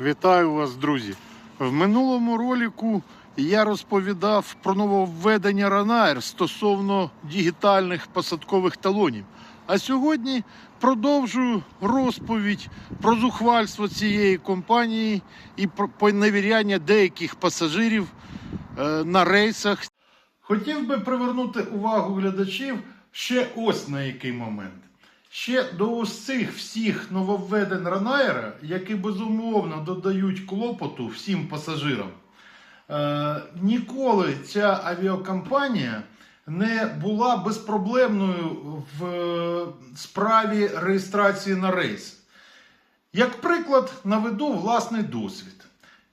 Вітаю вас, друзі! В минулому ролику я розповідав про нововведення Ryanair стосовно дігітальних посадкових талонів. А сьогодні продовжую розповідь про зухвальство цієї компанії і про поневіряння деяких пасажирів е, на рейсах. Хотів би привернути увагу глядачів ще ось на який момент. Ще до цих всіх нововведень Ранайра, які безумовно додають клопоту всім пасажирам, е, ніколи ця авіакомпанія не була безпроблемною в е, справі реєстрації на рейс. Як приклад, наведу власний досвід.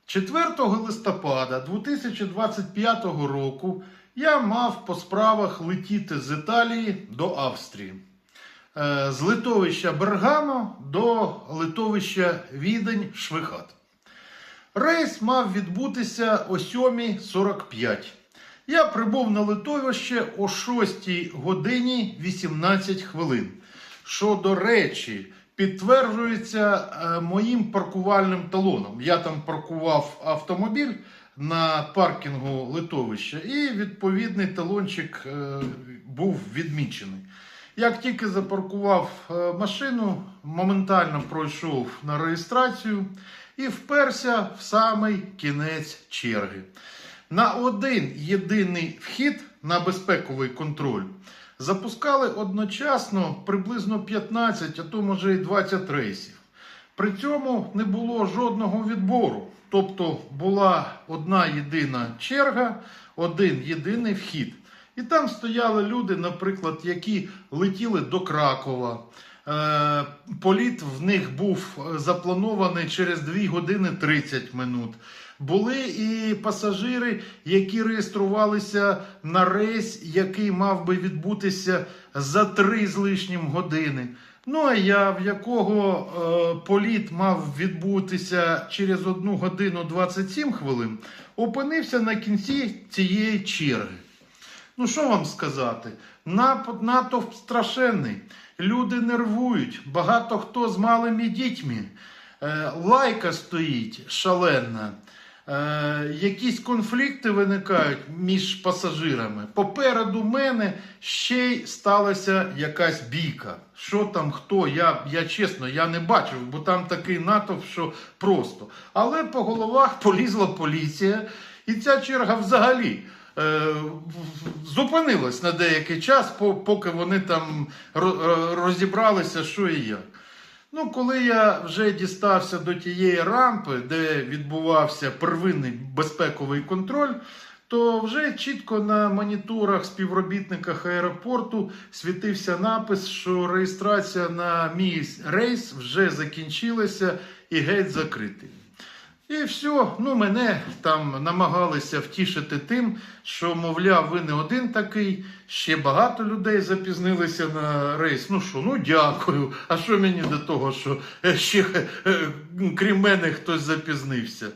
4 листопада 2025 року я мав по справах летіти з Італії до Австрії. Е, З литовища Бергамо до литовища Відень Швихат. Рейс мав відбутися о 7.45. Я прибув на литовище о 6 годині 18 хвилин. Що, до речі, підтверджується е, моїм паркувальним талоном. Я там паркував автомобіль на паркінгу литовища, і відповідний талончик е, був відмічений. Як тільки запаркував е, машину, моментально пройшов на реєстрацію і вперся в самий кінець черги. На один єдиний вхід на безпековий контроль запускали одночасно приблизно 15, а то може і 20 рейсів. При цьому не було жодного відбору. Тобто була одна єдина черга, один єдиний вхід. І там стояли люди, наприклад, які летіли до Кракова. Е, Політ в них був е, запланований через 2 години 30 минут. Були і пасажири, які реєструвалися на рейс, який мав би відбутися за 3 з лишнім години. Ну а я, в якого е, політ мав відбутися через 1 годину 27 хвилин, опинився на кінці цієї черги. Ну, що вам сказати? Напад натовп страшенний. Люди нервують, багато хто з малими дітьми. Е, лайка стоїть шалена. Е, якісь конфлікти виникають між пасажирами. Попереду мене ще й сталася якась бійка. Що там, хто? Я, я чесно, я не бачив, бо там такий натовп, що просто. Але по головах полізла поліція, і ця черга взагалі. Е, Зупинилась на деякий час, поки вони там розібралися, що і як. Ну, коли я вже дістався до тієї рампи, де відбувався первинний безпековий контроль, то вже чітко на моніторах співробітниках аеропорту світився напис, що реєстрація на мій рейс вже закінчилася і геть закритий. І все, ну мене там намагалися втішити тим, що, мовляв, ви не один такий, ще багато людей запізнилися на рейс. Ну що, ну дякую. А що мені до того, що е, ще е, крім мене хтось запізнився?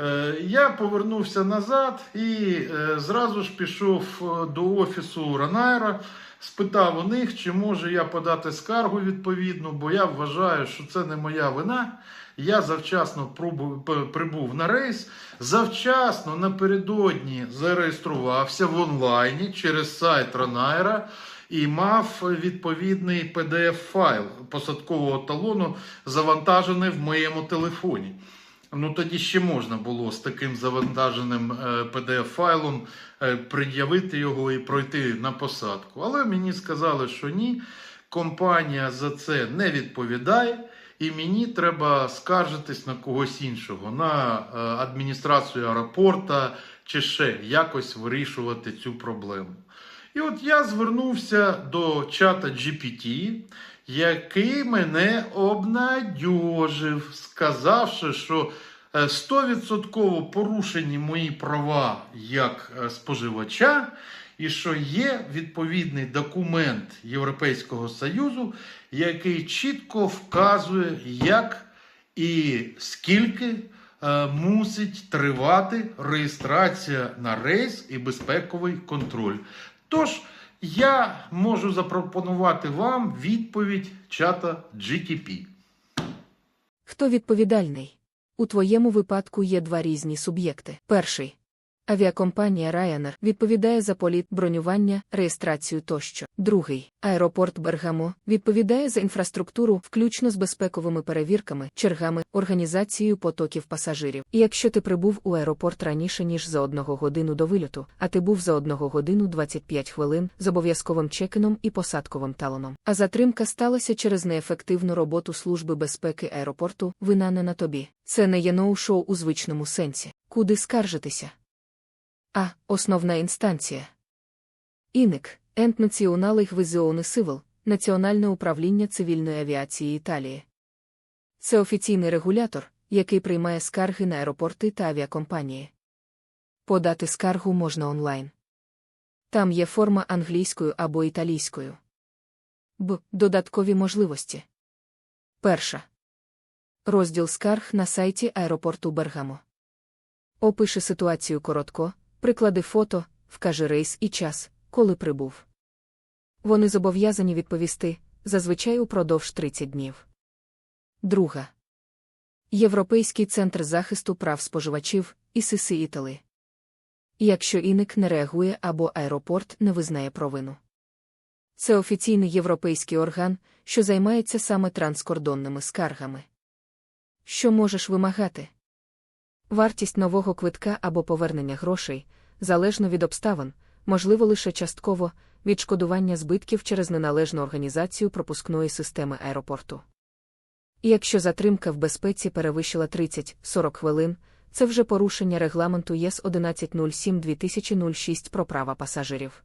Е, Я повернувся назад і зразу ж пішов до офісу Ранайра, спитав у них, чи можу я подати скаргу відповідну, бо я вважаю, що це не моя вина. Я завчасно прибув на рейс, завчасно напередодні зареєструвався в онлайні через сайт Ранайра і мав відповідний PDF-файл посадкового талону, завантажений в моєму телефоні. Ну тоді ще можна було з таким завантаженим е, PDF-файлом е, пред'явити його і пройти на посадку. Але мені сказали, що ні, компанія за це не відповідає, і мені треба скаржитись на когось іншого, на е, адміністрацію аеропорта чи ще якось вирішувати цю проблему. І от я звернувся до чата GPT, який мене обнадьожив, сказавши, що е, 100% порушені мої права як е, споживача, і що є відповідний документ Європейського Союзу, який чітко вказує, як і скільки е, мусить тривати реєстрація на рейс і безпековий контроль. Тож я можу запропонувати вам відповідь чата GTP. Хто відповідальний? У твоєму випадку є два різні суб'єкти. Перший Авіакомпанія Ryanair відповідає за політ, бронювання, реєстрацію тощо. Другий аеропорт Бергамо відповідає за інфраструктуру, включно з безпековими перевірками, чергами, організацією потоків пасажирів. І якщо ти прибув у аеропорт раніше ніж за одного годину до вильоту, а ти був за одного годину 25 хвилин з обов'язковим чекіном і посадковим талоном. А затримка сталася через неефективну роботу служби безпеки аеропорту, вина не на тобі. Це не є ноу-шоу у звичному сенсі. Куди скаржитися? А. Основна інстанція. ІНИК Ент Націонале Гвизіони Сивил, Національне управління цивільної авіації Італії. Це офіційний регулятор, який приймає скарги на аеропорти та авіакомпанії. Подати скаргу можна онлайн. Там є форма англійською або італійською. Б. Додаткові можливості. Перша. Розділ скарг на сайті аеропорту Бергамо. Опиши ситуацію коротко, приклади фото, вкажи рейс і час, коли прибув. Вони зобов'язані відповісти зазвичай упродовж 30 днів. Друга. Європейський центр захисту прав споживачів ІСИСИ Італи. Якщо іник не реагує або аеропорт не визнає провину. Це офіційний європейський орган, що займається саме транскордонними скаргами. Що можеш вимагати? Вартість нового квитка або повернення грошей, залежно від обставин, можливо лише частково, відшкодування збитків через неналежну організацію пропускної системи аеропорту. Якщо затримка в безпеці перевищила 30-40 хвилин, це вже порушення регламенту ЄС 1107-2006 про права пасажирів.